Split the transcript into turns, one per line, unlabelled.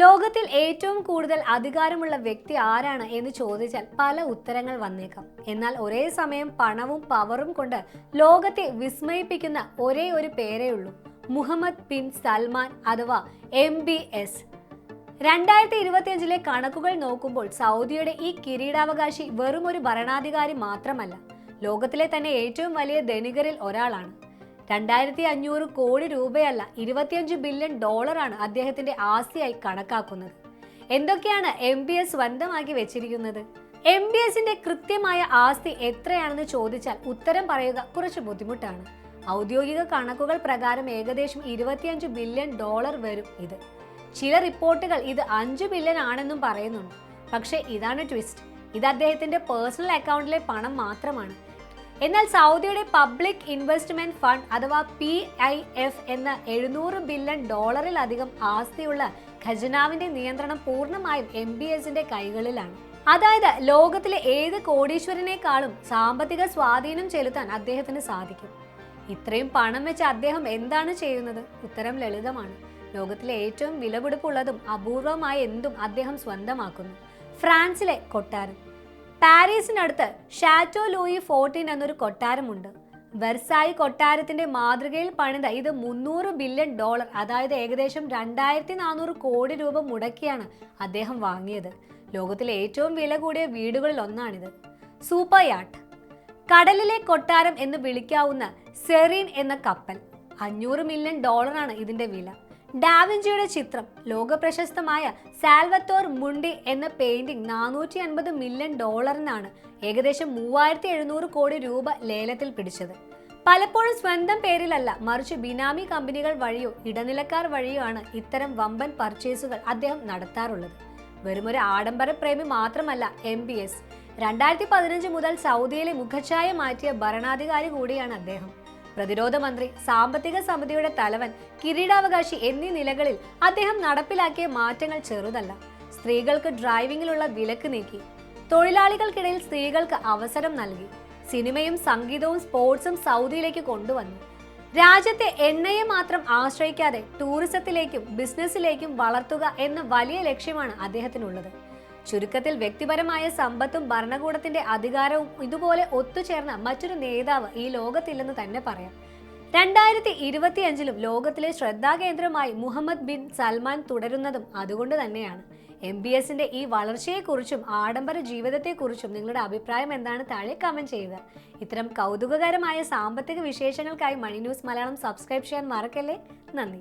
ലോകത്തിൽ ഏറ്റവും കൂടുതൽ അധികാരമുള്ള വ്യക്തി ആരാണ് എന്ന് ചോദിച്ചാൽ പല ഉത്തരങ്ങൾ വന്നേക്കാം. എന്നാൽ ഒരേ സമയം പണവും പവറും കൊണ്ട് ലോകത്തെ വിസ്മയിപ്പിക്കുന്ന ഒരേ ഒരു പേരേ ഉള്ളൂ. മുഹമ്മദ് ബിൻ സൽമാൻ അഥവാ എം ബി എസ്. രണ്ടായിരത്തി ഇരുപത്തിയഞ്ചിലെ കണക്കുകൾ നോക്കുമ്പോൾ സൗദിയുടെ ഈ കിരീടാവകാശി വെറും ഒരു ഭരണാധികാരി മാത്രമല്ല. ലോകത്തിലെ തന്നെ ഏറ്റവും വലിയ ധനികരിൽ ഒരാളാണ്. രണ്ടായിരത്തി അഞ്ഞൂറ് കോടി രൂപയല്ല ഇരുപത്തിയഞ്ച് ബില്യൺ ഡോളറാണ് അദ്ദേഹത്തിന്റെ ആസ്തിയായി കണക്കാക്കുന്നത്. എന്തൊക്കെയാണ് എം ബി എസ് സ്വന്തമാക്കി വെച്ചിരിക്കുന്നത്? എം ബി എസിന്റെ കൃത്യമായ ആസ്തി എത്രയാണെന്ന് ചോദിച്ചാൽ ഉത്തരം പറയുക കുറച്ച് ബുദ്ധിമുട്ടാണ്. ഔദ്യോഗിക കണക്കുകൾ പ്രകാരം ഏകദേശം ഇരുപത്തിയഞ്ച് ബില്യൺ ഡോളർ വരും ഇത്. ചില റിപ്പോർട്ടുകൾ ഇത് അഞ്ച് ബില്യൺ ആണെന്നും പറയുന്നുണ്ട്. പക്ഷേ ഇതാണ് ട്വിസ്റ്റ്. ഇത് അദ്ദേഹത്തിന്റെ പേഴ്സണൽ അക്കൗണ്ടിലെ പണം മാത്രമാണ്. എന്നാൽ സൗദിയുടെ പബ്ലിക് ഇൻവെസ്റ്റ്മെന്റ് ഫണ്ട് അഥവാ പി ഐ എഫ് എന്ന എഴുന്നൂറ് ബില്യൺ ഡോളറിലധികം ആസ്തിയുള്ള ഖജനാവിന്റെ നിയന്ത്രണം പൂർണമായും എം ബി എസിന്റെ കൈകളിലാണ്. അതായത് ലോകത്തിലെ ഏത് കോടീശ്വരനേക്കാളും സാമ്പത്തിക സ്വാധീനം ചെലുത്താൻ അദ്ദേഹത്തിന് സാധിക്കും. ഇത്രയും പണം വെച്ച് അദ്ദേഹം എന്താണ് ചെയ്യുന്നത്? ഉത്തരം ലളിതമാണ്. ലോകത്തിലെ ഏറ്റവും വിലപിടിപ്പുള്ളതും അപൂർവമായ എന്തും അദ്ദേഹം സ്വന്തമാക്കുന്നു. ഫ്രാൻസിലെ കൊട്ടാരം. പാരീസിനടുത്ത് ഷാറ്റോ ലൂയി ഫോർട്ടീൻ എന്നൊരു കൊട്ടാരമുണ്ട്. വെർസായി കൊട്ടാരത്തിന്റെ മാതൃകയിൽ പണിത ഇത് മുന്നൂറ് ബില്യൺ ഡോളർ അതായത് ഏകദേശം രണ്ടായിരത്തി നാനൂറ് കോടി രൂപ മുടക്കിയാണ് അദ്ദേഹം വാങ്ങിയത്. ലോകത്തിലെ ഏറ്റവും വില കൂടിയ വീടുകളിൽ ഒന്നാണിത്. Super yacht. കടലിലെ കൊട്ടാരം എന്ന് വിളിക്കാവുന്ന സെറീൻ എന്ന കപ്പൽ. അഞ്ഞൂറ് മില്യൺ ഡോളറാണ് ഇതിന്റെ വില. ഡാവിഞ്ചിയുടെ ചിത്രം ലോകപ്രശസ്തമായ സാൽവത്തോർ മുണ്ടി എന്ന പെയിന്റിംഗ് നാനൂറ്റി അൻപത് മില്യൺ ഡോളറിനാണ് ഏകദേശം മൂവായിരത്തി എഴുന്നൂറ് കോടി രൂപ ലേലത്തിൽ പിടിച്ചത്. പലപ്പോഴും സ്വന്തം പേരിലല്ല മറിച്ച് ബിനാമി കമ്പനികൾ വഴിയോ ഇടനിലക്കാർ വഴിയോ ആണ് ഇത്തരം വമ്പൻ പർച്ചേസുകൾ അദ്ദേഹം നടത്താറുള്ളത്. വെറുമൊരു ആഡംബര പ്രേമി മാത്രമല്ല എം ബി എസ് രണ്ടായിരത്തി പതിനഞ്ച് മുതൽ സൗദിയിലെ മുഖച്ഛായ മാറ്റിയ ഭരണാധികാരി കൂടിയാണ് അദ്ദേഹം. പ്രതിരോധ മന്ത്രി സാമ്പത്തിക സമിതിയുടെ തലവൻ കിരീടാവകാശി എന്നീ നിലകളിൽ അദ്ദേഹം നടപ്പിലാക്കിയ മാറ്റങ്ങൾ ചെറുതല്ല. സ്ത്രീകൾക്ക് ഡ്രൈവിംഗിലുള്ള വിലക്ക് നീക്കി. തൊഴിലാളികൾക്കിടയിൽ സ്ത്രീകൾക്ക് അവസരം നൽകി. സിനിമയും സംഗീതവും സ്പോർട്സും സൗദിയിലേക്ക് കൊണ്ടുവന്നു. രാജ്യത്തെ എണ്ണയെ മാത്രം ആശ്രയിക്കാതെ ടൂറിസത്തിലേക്കും ബിസിനസ്സിലേക്കും വളർത്തുക എന്ന വലിയ ലക്ഷ്യമാണ് അദ്ദേഹത്തിനുള്ളത്. ചുരുക്കത്തിൽ വ്യക്തിപരമായ സമ്പത്തും ഭരണകൂടത്തിന്റെ അധികാരവും ഇതുപോലെ ഒത്തുചേർന്ന മറ്റൊരു നേതാവ് ഈ ലോകത്തില്ലെന്ന് തന്നെ പറയാം. രണ്ടായിരത്തി ഇരുപത്തിയഞ്ചിലും ലോകത്തിലെ ശ്രദ്ധാകേന്ദ്രമായി മുഹമ്മദ് ബിൻ സൽമാൻ തുടരുന്നതും അതുകൊണ്ട് തന്നെയാണ്. എം ബി എസിന്റെ ഈ വളർച്ചയെക്കുറിച്ചും ആഡംബര ജീവിതത്തെക്കുറിച്ചും നിങ്ങളുടെ അഭിപ്രായം എന്താണ് താഴെ കമന്റ് ചെയ്യുക. ഇത്തരം കൗതുകകരമായ സാമ്പത്തിക വിശേഷങ്ങൾക്കായി മണി ന്യൂസ് മലയാളം സബ്സ്ക്രൈബ് ചെയ്യാൻ മറക്കല്ലേ? നന്ദി.